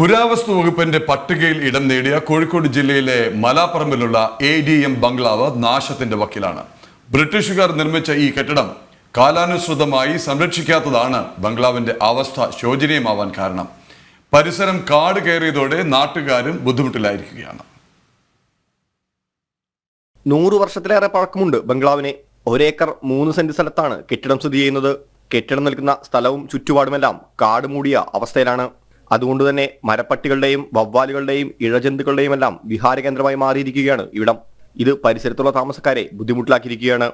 പുരാവസ്തു വകുപ്പിന്റെ പട്ടികയിൽ ഇടം നേടിയ കോഴിക്കോട് ജില്ലയിലെ മലാപ്പറമ്പിലുള്ള എ ഡി എം ബംഗ്ലാവ് നാശത്തിന്റെ വക്കിലാണ്. ബ്രിട്ടീഷുകാർ നിർമ്മിച്ച ഈ കെട്ടിടം കാലാനുസൃതമായി സംരക്ഷിക്കാത്തതാണ് ബംഗ്ലാവിന്റെ അവസ്ഥ ശോചനീയമാവാൻ കാരണം. പരിസരം കാട് കയറിയതോടെ നാട്ടുകാരും ബുദ്ധിമുട്ടിലായിരിക്കുകയാണ്. നൂറു വർഷത്തിലേറെ പഴക്കമുണ്ട് ബംഗ്ലാവിനെ. ഒരേക്കർ മൂന്ന് സെന്റ് സ്ഥലത്താണ് കെട്ടിടം സ്ഥിതി ചെയ്യുന്നത്. കെട്ടിടം നിൽക്കുന്ന സ്ഥലവും ചുറ്റുപാടുമെല്ലാം കാട് മൂടിയ അവസ്ഥയിലാണ്. അതുകൊണ്ട് തന്നെ മരപ്പട്ടികളുടെയും വവ്വാലുകളുടെയും ഇഴജന്തുക്കളുടെയും എല്ലാം വിഹാരകേന്ദ്രമായി മാറിയിരിക്കുകയാണ് ഇവിടം. ഇത് പരിസരത്തുള്ള താമസക്കാരെ ബുദ്ധിമുട്ടിലാക്കിയിരിക്കുകയാണ്.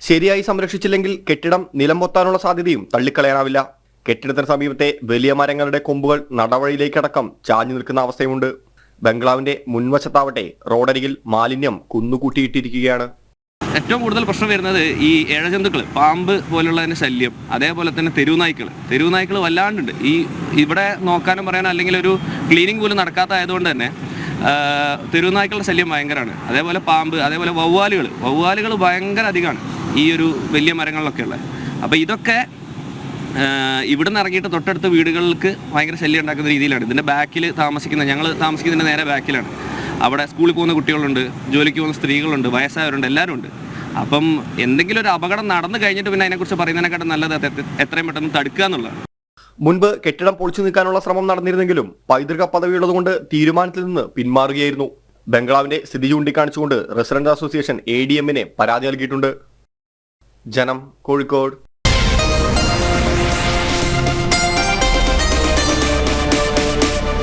ശരിയായി സംരക്ഷിച്ചില്ലെങ്കിൽ കെട്ടിടം നിലം പൊത്താനുള്ള സാധ്യതയും തള്ളിക്കളയാനാവില്ല. കെട്ടിടത്തിന് സമീപത്തെ വലിയ മരങ്ങളുടെ കൊമ്പുകൾ നടവഴിയിലേക്കടക്കം ചാഞ്ഞു നിൽക്കുന്ന അവസ്ഥയുണ്ട് ബംഗ്ലാവിന്റെ മുൻവശത്താവട്ടെ റോഡരികിൽ മാലിന്യം കുന്നുകൂട്ടിയിട്ടിരിക്കുകയാണ്. ഏറ്റവും കൂടുതൽ പ്രശ്നം വരുന്നത് ഈ ഏഴജന്തുക്കൾ പാമ്പ് പോലുള്ളതിന്റെ ശല്യം അതേപോലെ തന്നെ തെരുവുനായ്ക്കൾ തെരുവുനായ്ക്കൾ വല്ലാണ്ടുണ്ട്. ഈ ഇവിടെ നോക്കാനും പറയാനും അല്ലെങ്കിൽ ഒരു ക്ലീനിങ് പോലും നടക്കാത്തതായതുകൊണ്ട് തന്നെ തെരുവുനായ്ക്കളുടെ ശല്യം ഭയങ്കരമാണ്. അതേപോലെ പാമ്പ് അതേപോലെ വവ്വാലുകൾ വവ്വാലുകൾ ഭയങ്കര അധികമാണ് ഈ ഒരു വലിയ മരങ്ങളിലൊക്കെ ഉള്ളത്. അപ്പോൾ ഇതൊക്കെ ഇവിടെ നിന്ന് ഇറങ്ങിയിട്ട് തൊട്ടടുത്ത വീടുകൾക്ക് ഭയങ്കര ശല്യം ഉണ്ടാക്കുന്ന രീതിയിലാണ്. ഇതിന്റെ ബാക്കിൽ താമസിക്കുന്ന ഞങ്ങൾ താമസിക്കുന്നതിന്റെ നേരെ ബാക്കിലാണ്. അവിടെ സ്കൂളിൽ പോകുന്ന കുട്ടികളുണ്ട് ജോലിക്ക് പോകുന്ന സ്ത്രീകളുണ്ട് വയസ്സായവരുണ്ട് എല്ലാവരും ഉണ്ട് അപ്പം എന്തെങ്കിലും ഒരു അപകടം നടന്നു കഴിഞ്ഞിട്ട് പിന്നെ അതിനെക്കുറിച്ച് പറയുന്നതിനെക്കാട്ടും നല്ലത് എത്രയും പെട്ടെന്ന് തടുക്കുക എന്നുള്ളതാണ്. മുൻപ് കെട്ടിടം പൊളിച്ചു നീക്കാനുള്ള ശ്രമം നടന്നിരുന്നെങ്കിലും പൈതൃക പദവിയുള്ളതുകൊണ്ട് തീരുമാനത്തിൽ നിന്ന് പിന്മാറുകയായിരുന്നു. ബംഗ്ലാവിന്റെ സ്ഥിതി ചൂണ്ടിക്കാണിച്ചുകൊണ്ട് റെസിഡന്റ് അസോസിയേഷൻ എ ഡി എമ്മിനെ പരാതി നൽകിയിട്ടുണ്ട്. ജനം കോഴിക്കോട്.